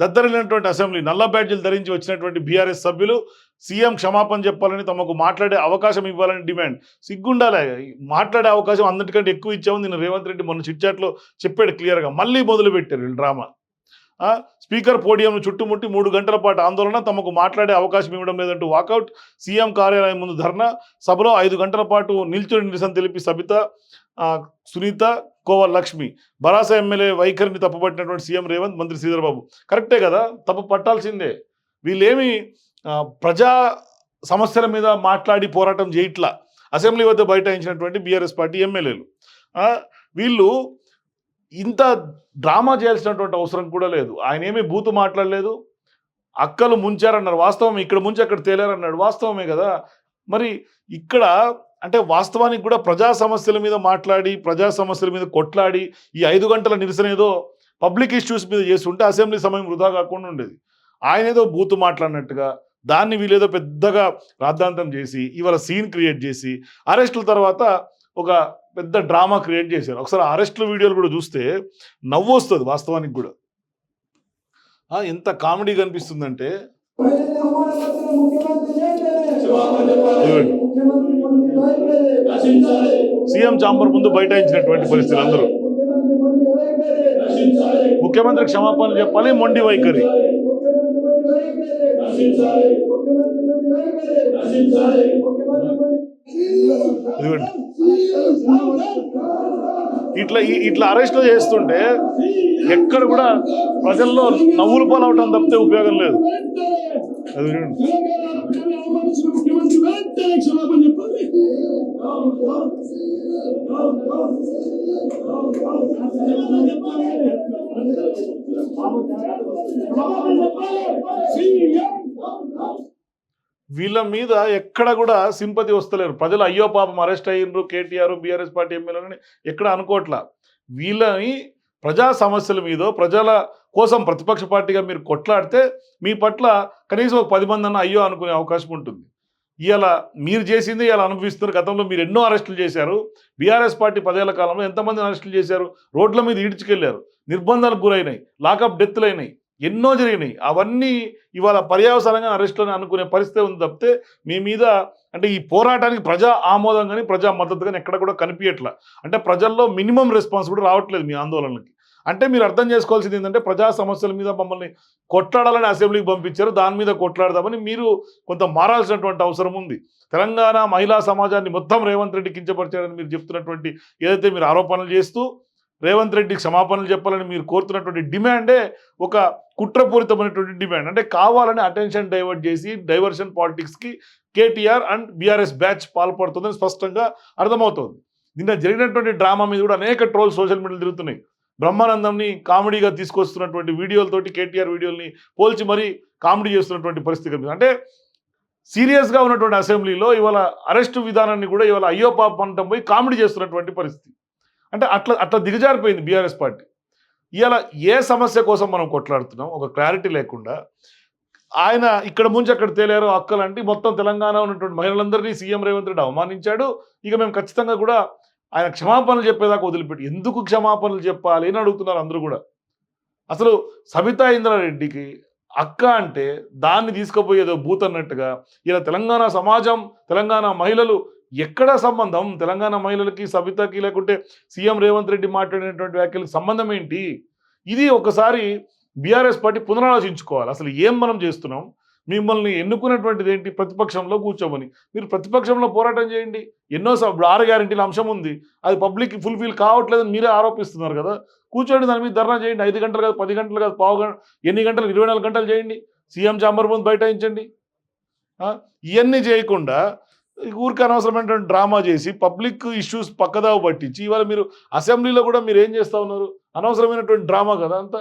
దద్దరిల్లినటువంటి assembly నల్ల బ్యాడ్జీలు ధరించి వచ్చినటువంటి బీఆర్ఎస్ సభ్యులు సీఎం క్షమాపణ చెప్పాలని తమకు మాట్లాడే అవకాశం ఇవ్వాలని డిమాండ్. సిగ్గుండాలి. మాట్లాడే అవకాశం అందరికంటే ఎక్కువ ఇచ్చాము నేను రేవంత్ రెడ్డి మొన్న చిట్చాట్లో చెప్పాడు క్లియర్గా. మళ్ళీ మొదలుపెట్టారు వీళ్ళు డ్రామా. ఆ, స్పీకర్ పోడియం చుట్టుముట్టి మూడు గంటల పాటు ఆందోళన తమకు మాట్లాడే అవకాశం ఇవ్వడం లేదంటూ వాకౌట్. సీఎం కార్యాలయం ముందు ధర్నా. సభలో ఐదు గంటల పాటు నిల్చొని నిరసన తెలిపి సబిత. సునీత కోవల్ లక్ష్మి. బరాస ఎమ్మెల్యే వైఖరిని తప్పుపట్టినటువంటి సీఎం రేవంత్ మంత్రి శ్రీధర్బాబు. కరెక్టే కదా తప్పు పట్టాల్సిందే. వీళ్ళేమి ప్రజా సమస్యల మీద మాట్లాడి పోరాటం చేయట్లా అసెంబ్లీ వద్ద బైఠాయించినటువంటి బీఆర్ఎస్ పార్టీ ఎమ్మెల్యేలు. వీళ్ళు ఇంత డ్రామా చేయాల్సినటువంటి అవసరం కూడా లేదు. ఆయన ఏమీ బూతు మాట్లాడలేదు. అక్కలు ముంచారన్నారు. వాస్తవం ఇక్కడ ముంచి అక్కడ తేలారన్నాడు. వాస్తవమే కదా. మరి ఇక్కడ అంటే వాస్తవానికి కూడా ప్రజా సమస్యల మీద మాట్లాడి ప్రజా సమస్యల మీద కొట్లాడి ఈ ఐదు గంటల నిరసన ఏదో పబ్లిక్ ఇష్యూస్ మీద చేస్తుంటే అసెంబ్లీ సమయం వృధా కాకుండా ఉండేది. ఆయన ఏదో బూతు మాట్లాడినట్టుగా దాన్ని వీళ్ళేదో పెద్దగా రాద్ధాంతం చేసి ఇవాళ సీన్ క్రియేట్ చేసి అరెస్టుల తర్వాత ఒక పెద్ద డ్రామా క్రియేట్ చేశారు. ఒకసారి అరెస్టుల వీడియోలు కూడా చూస్తే నవ్వు వస్తుంది వాస్తవానికి కూడా. ఆ, ఎంత కామెడీ కనిపిస్తుందంటే సీఎం చాంబర్ ముందు బైఠాయించినటువంటి పరిస్థితులు అందరూ. ముఖ్యమంత్రి క్షమాపణలు చెప్పాలి మొండి వైఖరి. ఇట్లా ఇట్లా అరెస్ట్ చేస్తుంటే ఎక్కడ కూడా ప్రజల్లో నవ్వులు పాలవటం తప్పితే ఉపయోగం లేదు. అది వీళ్ళ మీద ఎక్కడ కూడా సింపతి వస్తలేరు. ప్రజలు అయ్యో పాపం అరెస్ట్ అయ్యిండ్రు కేటీఆర్ బీఆర్ఎస్ పార్టీ ఎమ్మెల్యేలని ఎక్కడ అనుకోవట్లా. వీళ్ళని ప్రజా సమస్యల మీద ప్రజల కోసం ప్రతిపక్ష పార్టీగా మీరు కొట్లాడితే మీ పట్ల కనీసం ఒక పది మంది అన్న అయ్యో అనుకునే అవకాశం ఉంటుంది. ఇవాళ మీరు చేసింది ఇలా అనుభవిస్తున్నారు గతంలో మీరు ఎన్నో అరెస్టులు చేశారు. బీఆర్ఎస్ పార్టీ పదేళ్ళ కాలంలో ఎంతమందిని అరెస్టులు చేశారు? రోడ్ల మీద ఈడ్చుకెళ్ళారు. నిర్బంధాలకు గురైనాయి. లాకప్ డెత్లు అయినాయి ఎన్నో జరిగినాయి. అవన్నీ ఇవాళ పర్యావసరంగా అరెస్టులని అనుకునే పరిస్థితి ఉంది తప్పితే మీ మీద అంటే ఈ పోరాటానికి ప్రజా ఆమోదం కానీ ప్రజా మద్దతు కానీ ఎక్కడ కూడా కనిపించట్లా అంటే ప్రజల్లో మినిమం రెస్పాన్స్ కూడా రావట్లేదు మీ ఆందోళనకి అంటే మీరు అర్థం చేసుకోవాల్సింది ఏంటంటే ప్రజా సమస్యల మీద మమ్మల్ని కొట్లాడాలని అసెంబ్లీకి పంపించారు. దాని మీద కొట్లాడదామని మీరు కొంత మారాల్సినటువంటి అవసరం ఉంది. తెలంగాణ మహిళా సమాజాన్ని మొత్తం రేవంత్ రెడ్డి కించపరిచారని మీరు చెప్తున్నటువంటి ఏదైతే మీరు ఆరోపణలు చేస్తూ రేవంత్ రెడ్డికి క్షమాపణలు చెప్పాలని మీరు కోరుతున్నటువంటి డిమాండే ఒక కుట్రపూరితమైనటువంటి డిమాండ్. అంటే కావాలని అటెన్షన్ డైవర్ట్ చేసి డైవర్షన్ పాలిటిక్స్కి కేటీఆర్ అండ్ బీఆర్ఎస్ బ్యాచ్ పాల్పడుతుందని స్పష్టంగా అర్థమవుతుంది. నిన్న జరిగినటువంటి డ్రామా మీద కూడా అనేక ట్రోల్స్ సోషల్ మీడియాలో తిరుగుతున్నాయి. బ్రహ్మానందంని కామెడీగా తీసుకొస్తున్నటువంటి వీడియోలతోటి కేటీఆర్ వీడియోల్ని పోల్చి మరీ కామెడీ చేస్తున్నటువంటి పరిస్థితి కనిపిస్తుంది. అంటే సీరియస్గా ఉన్నటువంటి అసెంబ్లీలో ఇవాళ అరెస్టు విధానాన్ని కూడా ఇవాళ అయ్యో పాప పోయి కామెడీ చేస్తున్నటువంటి పరిస్థితి. అంటే అట్లా అట్లా దిగజారిపోయింది బీఆర్ఎస్ పార్టీ. ఇవాళ ఏ సమస్య కోసం మనం కొట్లాడుతున్నాం? ఒక క్లారిటీ లేకుండా ఆయన ఇక్కడ ముంచి అక్కడ తేలారు అక్కలంటే మొత్తం తెలంగాణ ఉన్నటువంటి మహిళలందరినీ సీఎం రేవంత్ రెడ్డి అవమానించాడు. ఇక మేము ఖచ్చితంగా కూడా ఆయన క్షమాపణలు చెప్పేదాకా వదిలిపెట్టి. ఎందుకు క్షమాపణలు చెప్పాలి అని అడుగుతున్నారు అందరూ కూడా. అసలు సబితా ఇంద్రారెడ్డికి అక్క అంటే దాన్ని తీసుకుపోయేదో బూత్ అన్నట్టుగా ఇలా తెలంగాణ సమాజం తెలంగాణ మహిళలు ఎక్కడ సంబంధం? తెలంగాణ మహిళలకి సబితకి లేకుంటే సీఎం రేవంత్ రెడ్డి మాట్లాడినటువంటి వ్యాఖ్యలకు సంబంధం ఏంటి? ఇది ఒకసారి బీఆర్ఎస్ పార్టీ పునరాలోచించుకోవాలి. అసలు ఏం మనం చేస్తున్నాం? మిమ్మల్ని ఎన్నుకున్నటువంటిది ఏంటి ప్రతిపక్షంలో కూర్చోమని. మీరు ప్రతిపక్షంలో పోరాటం చేయండి. ఎన్నో ఇప్పుడు ఆరు గ్యారెంటీల అంశం ఉంది. అది పబ్లిక్ ఫుల్ఫిల్ కావట్లేదని మీరే ఆరోపిస్తున్నారు కదా. కూర్చోండి దాని మీద ధర్నా చేయండి. ఐదు గంటలు కాదు పది గంటలు కాదు పావు గంట ఎన్ని గంటలు? ఇరవై నాలుగు గంటలు చేయండి. సీఎం చాంబర్ ముందు బైఠాయించండి. ఇవన్నీ చేయకుండా ఊరికి అనవసరమైనటువంటి డ్రామా చేసి పబ్లిక్ ఇష్యూస్ పక్కదావ పట్టించి ఇవాళ మీరు అసెంబ్లీలో కూడా మీరు ఏం చేస్తూ ఉన్నారు? అనవసరమైనటువంటి డ్రామా కదా అంతా.